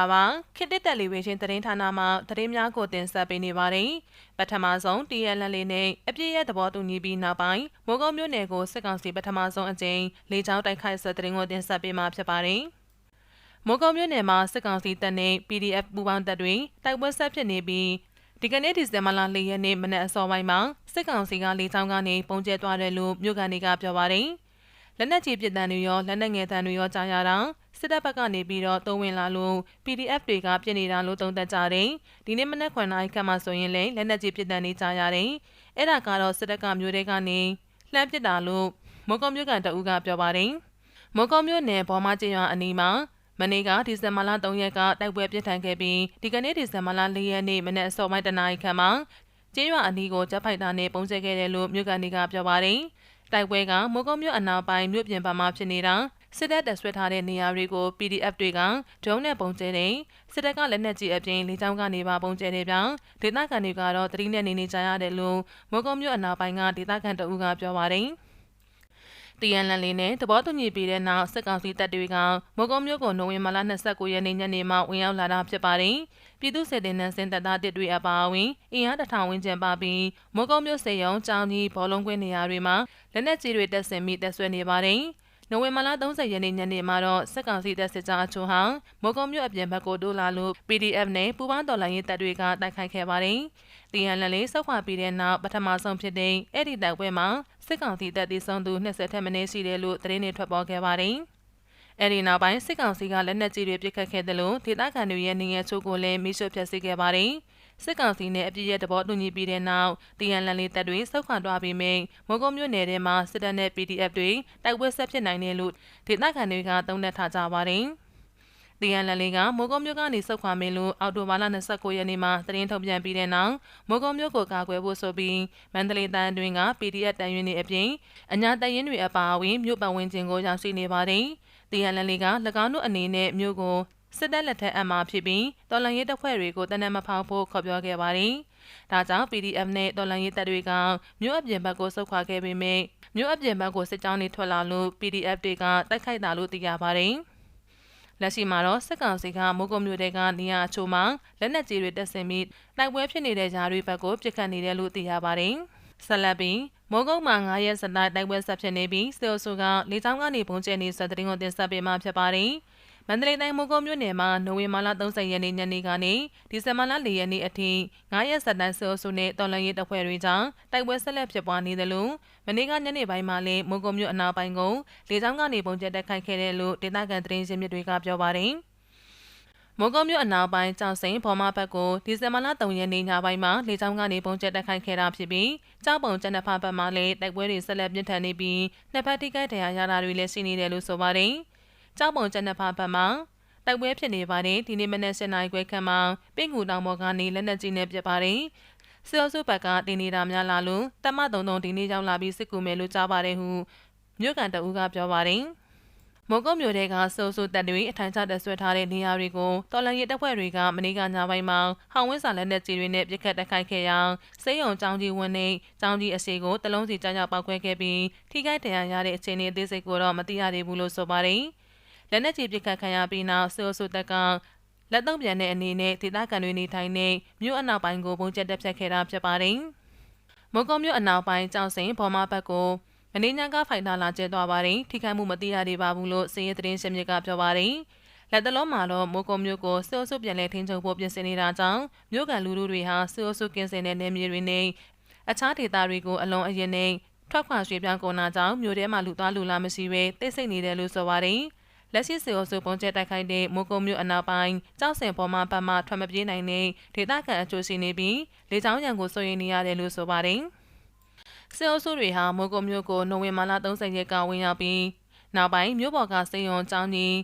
တာပါခေတ်တက်တက်လေးဝေချင်းသတင်းဌာနမှသတင်းများကိုတင်ဆက်ပေးနေပါတယ်ပထမဆုံး TNL လေးနဲ့အပြည့်ရဲ့သဘောတူညီပြီးနောက်ပိုင်းမိုးကုတ်မြို့နယ်ကိုစစ်ကောင်စီပထမဆုံးအကြိမ်လေကြောင်းတိုက်ခိုက်ဆက်သတင်းကိုတင်ဆက်ပေးမှာဖြစ်ပါတယ်မိုးကုတ်မြို့နယ်မှာစစ်ကောင်စီတပ်နဲ့ PDF ပူးပေါင်းတပ်တွေတိုက်ပွဲဆက်ဖြစ်နေပြီးဒီကနေ့ဒီဇင်ဘာလ၄ရက်နေ့မနက်အစောပိုင်းမှာစစ်ကောင်စီကလေကြောင်းကနေပုံကျဲသွားတယ်လို့မြို့ကန်တွေကပြောပါတယ်။လက်နက်ကြီးပစ်တံတွေရောလက်နက်ငယ်တံတွေရောကြားရတာ စစ်တပ်ဘက်ကနေပြီးတော့တုံးဝင်လာလို့ PDF တွေကပြစ်နေတာလို့သုံးသပ်ကြတယ်။ဒီနေ့မနက်9နာရီခန့်မှဆိုရင်လည်းလက်နက်ကြီးပစ်တံတွေကြားရတယ်။အဲ့ဒါကတော့စစ်တပ်ကမျိုးတွေကနေလှမ်းပစ်တာလို့မော်ကောမြို့ကန်တအူးကပြောပါတယ်။မော်ကောမြို့နယ်ဘော်မကျင်းရွာအနီးမှာမနေ့ကဒီဇင်ဘာလ3ရက်ကတိုက်ပွဲပြစ်ထန်ခဲ့ပြီးဒီကနေ့ဒီဇင်ဘာလ4ရက်နေ့မနက်အစောပိုင်းတနာရီခန့်မှာကျင်းရွာအနီးကိုဂျက်ဖိုက်တာနဲ့ပုံကျဲခဲ့တယ်လို့မြို့ကန်တွေကပြောပါတယ်။တိုက်ပွဲကမိုးကုတ်မြို့အနောက်ပိုင်းမြို့ပြင်ပမှာဖြစ်နေတာ စစ်တပ်တပ်ဆွဲထားတဲ့နေရာတွေကို PDF တွေကဒရုန်းနဲ့ပုံကျဲတယ်စစ်တပ်ကလက်နက်ကြီးအပြင်လေကြောင်းကနေပါပုံကျဲတယ်ပြောင်းဒေသခံတွေကတော့တတိနဲ့နေနေကြရတယ်လို့မိုးကုတ်မြို့အနောက်ပိုင်းကဒေသခံတအူးကပြောပါတယ်။တရန်လန်လေးနဲ့သဘောတူညီပြီးတဲ့နောက်စစ်ကောင်စီတပ်တွေကမိုးကုံမြို့ကိုနိုဝင်ဘာလ29ရက်နေ့ညနေမှဝင်ရောက်လာတာဖြစ်ပါတယ်။ပြည်သူစစ်တင်နန်းစင်တပ်သားတစ်တွေအပါအဝင်အင်အားတထောင်ဝန်းကျင်ပါပြီးမိုးကုံမြို့စေယုံကြောင်ကြီးဘောလုံးကွင်းနေရာတွေမှာလက်နက်ကြီးတွေတပ်ဆင်ပြီးတပ်ဆွဲနေပါတယ်။ နိုဝင်ဘာလ30ရက်နေ့ညနေမှာတော့စစ်ကောင်စီတပ်စစ်ကြောင်းအချို့ဟာမိုးကုံမြို့အပြင်ဘက်ကိုတိုးလာလို့ PDF နဲ့ပူးပေါင်းတော်လှန်ရေးတပ်တွေကတိုက်ခိုက်ခဲ့ပါတယ်။တီယန်လန်လေးစောက်ခွာပြီးတဲ့နောက်ပထမဆုံးဖြစ်တဲ့အဲ့ဒီတိုက်ပွဲမှာစစ်ကောင်စီတပ်တည်ဆုံသူ20ထက်မနည်းရှိတယ်လို့သတင်းတွေထွက်ပေါ်ခဲ့ပါတယ်။ အဲဒီနောက်ပိုင်းစစ်ကောင်စီကလက်နက်ကြီးတွေပစ်ခတ်ခဲ့တယ်လို့ဒေသခံတွေရဲ့နေရချို့ကိုလည်းမိရှုဖျက်ဆီးခဲ့ပါတယ်။စစ်ကောင်စီနဲ့အပြည့်ရဲ့တဘောတူညီပြီးတဲ့နောက်တရန်လန်လေးတပ်တွေစောက်ခွာသွားပြီးမြင်မုံကုန်းမြို့နယ်ထဲမှာစစ်တပ်နဲ့ PDF တွေတိုက်ပွဲဆက်ဖြစ်နိုင်တယ်လို့ဒေသခံတွေကသုံးသပ်ထားကြပါတယ်။။တီယန်လန်လေးကမိုးကုံမြို့ကနေစုတ်ခွာမင်းလို့အော်တိုဘာလ29ရက်နေ့မှာသတင်းထုတ်ပြန်ပြီးတဲ့နောက်မိုးကုံမြို့ကိုကာကွယ်ဖို့ဆိုပြီးမန္တလေးတိုင်းတွင်က PDF တန်ရင်တွေအပြင်အညာတရင်တွေအပါအဝင်မြို့ပတ်ဝန်းကျင်ကိုရောက်ရှိနေပါတယ်။ တီယန်လန်လေးက၎င်းတို့အနေနဲ့မြို့ကိုစစ်တပ်လက်ထက်အမှာဖြစ်ပြီးတော်လန်ရေးတပ်ဖွဲ့တွေကိုတနက်မဖောက်ဖို့ခေါ်ပြောခဲ့ပါတယ်။ဒါကြောင့် PDF နဲ့တော်လန်ရေးတပ်တွေကမြို့အပြင်ဘက်ကိုဆုတ်ခွာခဲ့ပေမဲ့မြို့အပြင်ဘက်ကိုစစ်ကြောင်းတွေထွက်လာလို့ PDF တွေကတိုက်ခိုက်တာလို့သိရပါတယ်။လက်ရှိမှာတော့စစ်ကောင်စီကမိုးကုံမြို့တဲကနေရာအချို့မှာလက်နက်ကြီးတွေတက်ဆင်ပြီးတိုက်ပွဲဖြစ်နေတဲ့ဂျာတွေဘက်ကိုပစ်ခတ်နေတယ်လို့သိရပါတယ်။ဆက်လက်ပြီး မိုးကုံမှာ9ရက်စတိုက်တိုက်ပွဲဆက်ဖြစ်နေပြီးစေအိုဆိုကလေကြောင်းကနေပုံကျဲနေစတဲ့တင်ကိုတင်ဆက်ပေးမှဖြစ်ပါတယ်။မန္တလေးတိုင်းမိုးကုတ်မြို့နယ်မှာနိုဝင်ဘာလ30ရက်နေ့ညနေကနေဒီဇင်ဘာလ4ရက်နေ့အထိ9ရက်ဆက်တန်းဆိုးဆိုးနဲ့တော်လန်ရေးတပ်ဖွဲ့တွေကြောင့်တိုက်ပွဲဆက်လက်ဖြစ်ပွားနေတယ်လို့မနေ့ကညနေပိုင်းမှာလည်းမိုးကုတ်မြို့အနောက်ပိုင်းကိုလေကြောင်းကနေပုံကျက်တက်ခိုက်ခဲ့တယ်လို့ဒေသခံသတင်းရင်းမြစ်တွေကပြောပါတယ် မော်ကောမြို့အနောက်ပိုင်းကြောင်စိန်ဘော်မဘက်ကိုဒီဇင်ဘာလ3ရက်နေ့ညပိုင်းမှာလေကြောင်းကနေပုံကျက်တက်ခိုက်ခဲ့တာဖြစ်ပြီးကြောက်ပုံကျန်တဲ့ဖဘက်မှာလည်းတိုက်ပွဲတွေဆက်လက်ပြင်းထန်နေပြီးနှစ်ဖက်ထိခိုက်ဒဏ်ရာရတာတွေလည်းရှိနေတယ်လို့ဆိုပါတယ်။ကြောက်ပုံကျန်တဲ့ဖာဘက်မှာတိုက်ပွဲဖြစ်နေပါတယ်ဒီနေ့မနက်7:00နာရီခွဲခန့်မှာပင့်ကူတောင်ပေါ်ကနေလက်နက်ကြီးနဲ့ပစ်ပါတယ်စီအိုစုဘက်ကတင်နေတာများလာလို့တမတုံတုံဒီနေ့ရောက်လာပြီးစစ်ကူမယ်လို့ကြားပါတယ်ဟုမြို့ကန်တအူးကပြောပါတယ် မော်ကုတ်မြို့တဲကစိုးစိုးတပ်တွေအထိုင်ချတက်ဆွဲထားတဲ့နေရာတွေကိုတော်လန်ရဲတပ်ဖွဲ့တွေကမနေ့ကညပိုင်းမှာဟောင်ဝင်းစာလက်နက်ကြီးတွေနဲ့ပစ်ခတ်တိုက်ခိုက်ခဲ့ရာစေယုံចောင်းကြီးဝင်းနဲ့ចောင်းကြီးအစီကိုတလုံးစီကြောင်ကြောက်ပောက်ခွဲခဲ့ပြီးထိခိုက်ဒဏ်ရာရတဲ့အခြေအနေအသေးစိတ်ကိုတော့မသိရသေးဘူးလို့ဆိုပါတယ်။လက်နက်ကြီးပစ်ခတ်ခံရပြီးနောက်ဆိုဆိုတက်ကလက်သုံးပြန်တဲ့အနေနဲ့ဒေသခံတွေနေထိုင်နေမြို့အနောက်ပိုင်းကိုပုံကျက်တက်ဖြတ်ခဲ့တာဖြစ်ပါတယ်။မုံကုံမြို့အနောက်ပိုင်းကြောင်စိန်ဘော်မာဘက်ကို မင်းညာကဖိုင်တာလာကျဲသွားပါတယ်ထိခိုက်မှုမသိရသေးပါဘူးလို့စီးရဲသတင်းရှင်မြစ်ကပြောပါတယ်လက်တလုံးမှာတော့မိုးကုံမြို့ကိုစစ်အုပ်စုပြန်လည်ထိန်းချုပ်ဖို့ပြင်ဆင်နေတာကြောင့်မြို့ကန်လူလူတွေဟာစစ်အုပ်စုကင်းစင်တဲ့နေမြေတွေနဲ့အခြားဒေသတွေကိုအလုံးအရင်နဲ့ထွက်ခွာရွှေ့ပြောင်းကုန်တာကြောင့်မြို့ထဲမှာလူသားလူလာမရှိဘဲတိတ်ဆိတ်နေတယ်လို့ဆိုပါတယ်။လက်ရှိစေအုပ်စုပုံကျဲတိုက်ခိုက်တဲ့မိုးကုံမြို့အနောက်ပိုင်းကြောက်စင်ပေါ်မှာပတ်မှထွက်မပြေးနိုင်တဲ့ဒေသခံအကျိုးရှိနေပြီးလေကြောင်းရန်ကိုစိုးရိမ်နေရတယ်လို့ဆိုပါတယ်။ စေအုပ်စုတွေဟာမိုးကုံမြို့ကိုနိုဝင်ဘာလ30ရက်ကဝင်ရောက်ပြီးနောက်ပိုင်းမြို့ပေါ်ကစေယုံကျောင်းကြီး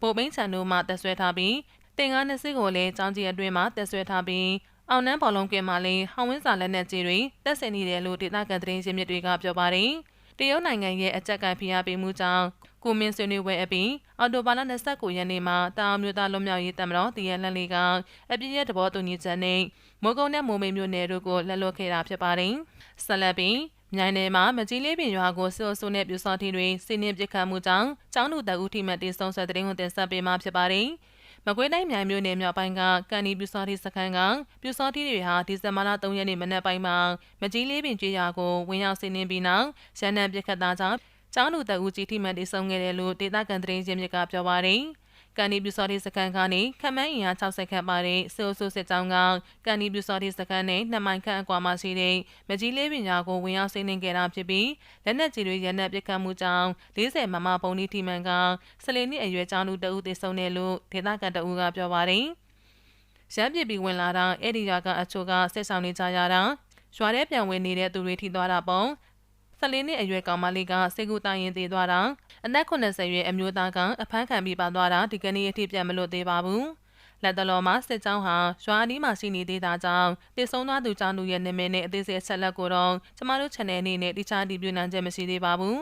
ပိုပိန်းချန်တို့မှတက်ဆွဲထားပြီးတင်ကားနှစ်စီးကိုလည်းကျောင်းကြီးအတွင်းမှာတက်ဆွဲထားပြီးအောင်နှန်းဘောလုံးကင်မှာလည်းဟောင်းဝင်းစာလက်နက်ကြီးတွေတက်ဆင်နေတယ်လို့ဒေသခံသတင်းရင်းမြစ်တွေကပြောပါတယ်။တရုတ်နိုင်ငံရဲ့အကြက်ကန်ဖိအားပေးမှုကြောင့်ကိုမင်းဆွေးနွေးပွဲအပြီး အော်တိုဘာလ29ရက်နေ့မှာတာအောင်မျိုးသားလွတ်မြောက်ရေးတမတော်တရလန်လေးကအပြည့်ရဲ့တဘောတူညီချက်နဲ့မိုးကုန်းနဲ့မိုးမိန်မျိုးနယ်တို့ကိုလက်လွတ်ခဲ့တာဖြစ်ပါတယ်။ဆက်လက်ပြီးမြိုင်နယ်မှာမကြီးလေးပင်ရွာကိုစစ်အုပ်စုနဲ့ပြူစောထီတွေစီးနင်းပစ်ခတ်မှုကြောင့်ကျောင်းသူတအူးထိမှတ်တေဆုံးဆက်တဲ့ရင်ကိုတင်ဆက်ပေးမှာဖြစ်ပါတယ်။မကွေးတိုင်းမြိုင်မြို့နယ်မြောက်ပိုင်းကကန်နီပြူစောတိစခန်းကပြူစောတိတွေဟာဒီဇင်ဘာလ3ရက်နေ့မနက်ပိုင်းမှာမကြီးလေးပင်ကျွေးရကိုဝင်ရောက်စီးနင်းပြီးနောက်ရန်နံပစ်ခတ်သားကြောင့် ကျောင်းသူတအူကြီးထိမှန်တိဆုံခဲ့တယ်လို့ဒေသခံသတင်းရင်းမြစ်ကပြောပါတယ်။ကန်နီပြူစော်ဒီစကန်ကနေခမန်းအင်အား60ခန့်ပါတဲ့ဆိုဆိုစစ်ကြောင်းကကန်နီပြူစော်ဒီစကန်နဲ့နှစ်မိုင်ခန့်အကွာမှာရှိတဲ့မကြီးလေးပညာကိုဝင်ရောက်စီးနင်းခဲ့တာဖြစ်ပြီးလက်နက်ကြီးတွေရန်နက်ပစ်ခတ်မှုကြောင့်40မမပုံဒီတီမန်ကစလီနှစ်အရွယ်ကျောင်းသူတအုပ်သေဆုံးတယ်လို့ဒေသခံတအုပ်ကပြောပါတယ်။ရမ်းပြပြီးဝင်လာတာအဲ့ဒီရွာကအချို့ကဆက်ဆောင်နေကြရတာရွာထဲပြန်ဝင်နေတဲ့သူတွေထိသွားတာပေါ့ 14နှစ်အရွယ်ကောင်မလေးကစေကူတိုင်ရင်တည်သွားတာအသက်80ရွယ်အမျိုးသားကအဖမ်းခံပြီးပါသွားတာဒီကနေ့အထိပြန်မလို့သေးပါဘူးလက်တလောမှာစစ်ကြောင်းဟာရွာအနီးမှာရှိနေသေးတာကြောင့်တည်ဆုံးသွားသူကြောင့်သူရဲ့နာမည်နဲ့အသေးစိတ်ဆက်လက်ကိုတော့ကျမတို့ channel အနေနဲ့တခြားဒီပြနိုင်ချက်မရှိသေးပါဘူး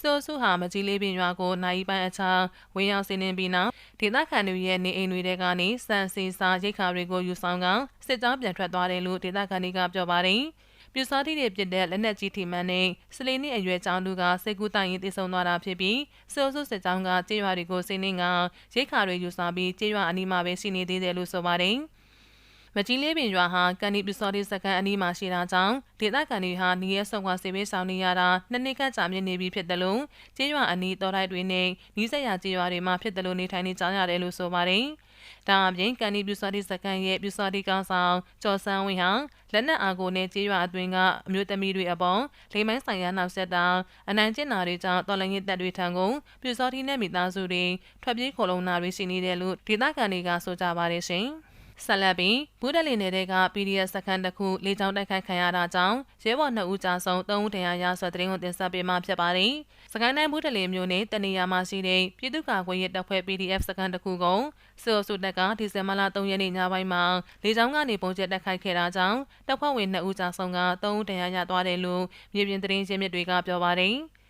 ဆိုဆူဟာမကြီးလေးပင်ရွာကိုနိုင်ပိုင်းအခြားဝင်းရောက်စီးနှင်းပြီးနောက်ဒေသခံတွေရဲ့နေအိမ်တွေထဲကနေစံစီစာရိတ်ခါတွေကိုယူဆောင်ကစစ်ကြောင်းပြန်ထွက်သွားတယ်လို့ဒေသခံတွေကပြောပါတယ်။ ပြူစောတိတွေဖြစ်တဲ့လက်နက်ကြီးထိမှန်နဲ့စလီနှစ်အရွယ်ကျောင်းသူကစိတ်ကူးတိုင်ရင်တည်ဆုံသွားတာဖြစ်ပြီးဆိုးဆုစစ်ကြောင်းကကြေးရွာတွေကိုစိနေကရိတ်ခါတွေယူဆောင်ပြီးကြေးရွာအနီးမှာပဲရှိနေသေးတယ်လို့ဆိုပါတယ်မကြီးလေးပင်ရွာဟာကန်နီပူစော်ဒီစကန်အနီးမှာရှိတာကြောင့်ဒေသခံတွေဟာနေရဲဆုံကဆေးပေးဆောင်နေရတာနှစ်နှစ်ခန့်ကြာမြင့်နေပြီဖြစ်တယ်လို့ကျေးရွာအနီးတော်တိုင်းတွေနဲ့နီးစပ်ရာကျေးရွာတွေမှာဖြစ်တယ်လို့နေထိုင်နေကြရတယ်လို့ဆိုပါတယ်။ ဒါအပြင်ကန်နီပြူစာတိစကန်ရဲ့ပြူစာတိကောင်းဆောင်ကျော်စန်းဝင်းဟာလက်နက်အားကိုနဲ့ကြေးရွာအတွင်းကအမျိုးသမီးတွေအပေါ်လိမ်မိုင်းဆိုင်ရာနောက်ဆက်တာအနိုင်ကျင့်တာတွေကြောင့်တော်လှန်ရေးတပ်တွေထံကိုပြူစောတိနဲ့မိသားစုတွေထွက်ပြေးခိုလုံတာတွေရှိနေတယ်လို့ဒေသခံတွေကဆိုကြပါတယ်ရှင်။ ဆက်လက်ပြီးဘူးဒလီနယ်က PDF စခန်းတစ်ခုလေကြောင်းတိုက်ခိုက်ခံရတာကြောင့်ရဲဘော်2ဦးကြာဆုံး3ဦးတရားရဆွဲတဲ့ရင်ကိုတင်ဆက်ပေးမှဖြစ်ပါတယ်။စကိုင်းတိုင်းဘူးဒလီမြို့နယ်တနေရာမှာရှိတဲ့ပြည်သူ့ကာကွယ်ရေးတပ်ဖွဲ့ PDF စခန်းတစ်ခုကိုစစ်အုပ်စုတပ်ကဒီဇင်ဘာလ3ရက်နေ့ညပိုင်းမှာလေကြောင်းကနေပုံကျက်တိုက်ခိုက်ခဲ့တာကြောင့်တပ်ဖွဲ့ဝင်2ဦးကြာဆုံးက3ဦးတရားရသွားတယ်လို့မြေပြင်သတင်းရင်းမြစ်တွေကပြောပါတယ်။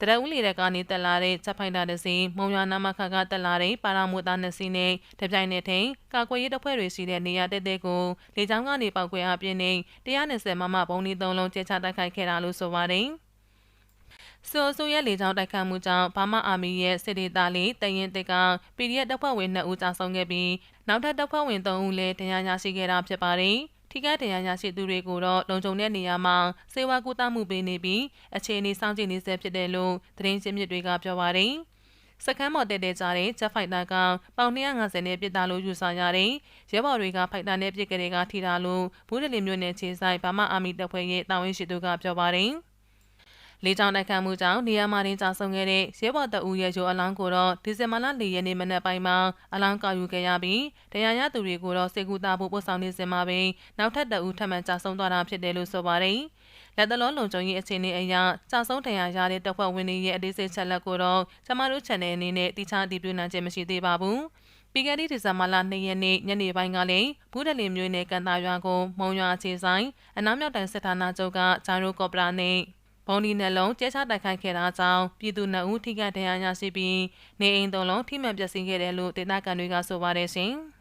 တရဦးလီရက်ကနေတက်လာတဲ့ချက်ဖိုင်တာတစ်စီးမုံရွာနာမခကတက်လာတဲ့ပါရာမိုတာနှစ်စီးနဲ့တပြိုင်နက်တည်းကာကွယ်ရေးတပ်ဖွဲ့တွေရှိတဲ့နေရာတက်တဲ့ကိုလေကြောင်းကနေပောက်ကွဲအပြင်းနဲ့120မမဘုံဒီသုံးလုံးကျချတိုက်ခိုက်ခဲ့တာလို့ဆိုပါတယ်ဆိုဆိုရဲ့လေကြောင်းတိုက်ခတ်မှုကြောင့်ဘာမအာမီရဲ့စစ်ဒေသလေးတရင်တက်က PDF တပ်ဖွဲ့ဝင်2ဦးကြာဆုံးခဲ့ပြီးနောက်ထပ်တပ်ဖွဲ့ဝင်3ဦးလည်းတရားရရှိခဲ့တာဖြစ်ပါတယ်။ ထိခိုက်တရားရရှိသူတွေကိုတော့လုံခြုံတဲ့နေရာမှာစေဝါကူတာမှုပေးနေပြီးအခြေအနေစောင့်ကြည့်နေဆဲဖြစ်တယ်လို့သတင်းချင်းမြစ်တွေကပြောပါတယ်။စကမ်းမော်တက်တဲ့ကြတဲ့ဂျက်ဖိုက်တာကပေါင်250နဲ့ပြစ်တာလို့ယူဆရတဲ့ရဲဘော်တွေကဖိုက်တာနဲ့ပြစ်ကြတဲ့ကထိတာလို့ဘူးဒလီမျိုးနယ်ခြေဆိုင်ဗမာအာမီတပ်ဖွဲ့ရဲ့တာဝန်ရှိသူကပြောပါတယ်။ လေကြောင်းတိုက်ခတ်မှုကြောင့်နေရာမှာတင်ကြာဆုံးခဲ့တဲ့ရဲဘော်တအူရဲ့ရိုးအလောင်းကိုတော့ဒီဇင်ဘာလ၄ရက်နေ့မနက်ပိုင်းမှာအလောင်းကောက်ယူခဲ့ရပြီးတရားရသူတွေကိုတော့စေကူတာဖို့ပို့ဆောင်နေစင်မှာပဲနောက်ထပ်တအူထပ်မံကြာဆုံးသွားတာဖြစ်တယ်လို့ဆိုပါတယ်။လက်တလုံးလုံခြုံရေးအခြေအနေအရကြာဆုံးတရားရတဲ့တပ်ဖွဲ့ဝင်တွေရဲ့အသေးစိတ်ချက်လက်ကိုတော့ကျမတို့ channel အနေနဲ့တိကျအတည်ပြုနိုင်ခြင်းမရှိသေးပါဘူး။ပြီးခဲ့တဲ့ဒီဇင်ဘာလ2ရက်နေ့ညနေပိုင်းကလည်းဘူးဒလင်မျိုးနယ်ကန်တာရွာကိုမုံရွာခြေဆိုင်အနောက်မြောက်တိုင်းစစ်ဌာနချုပ်ကဂျိုင်ရိုကော်ပရာနဲ့ ဘုံဒီနှလုံးကျဲချတိုက်ခိုက်ခဲ့တာကြောင့်ပြည်သူနှုတ်ထိခိုက်ဒဏ်ရာရရှိပြီးနေအိမ်သုံးလုံးထိမှန်ပျက်စီးခဲ့တယ်လို့ဒေသခံတွေကဆိုပါတယ်ရှင်။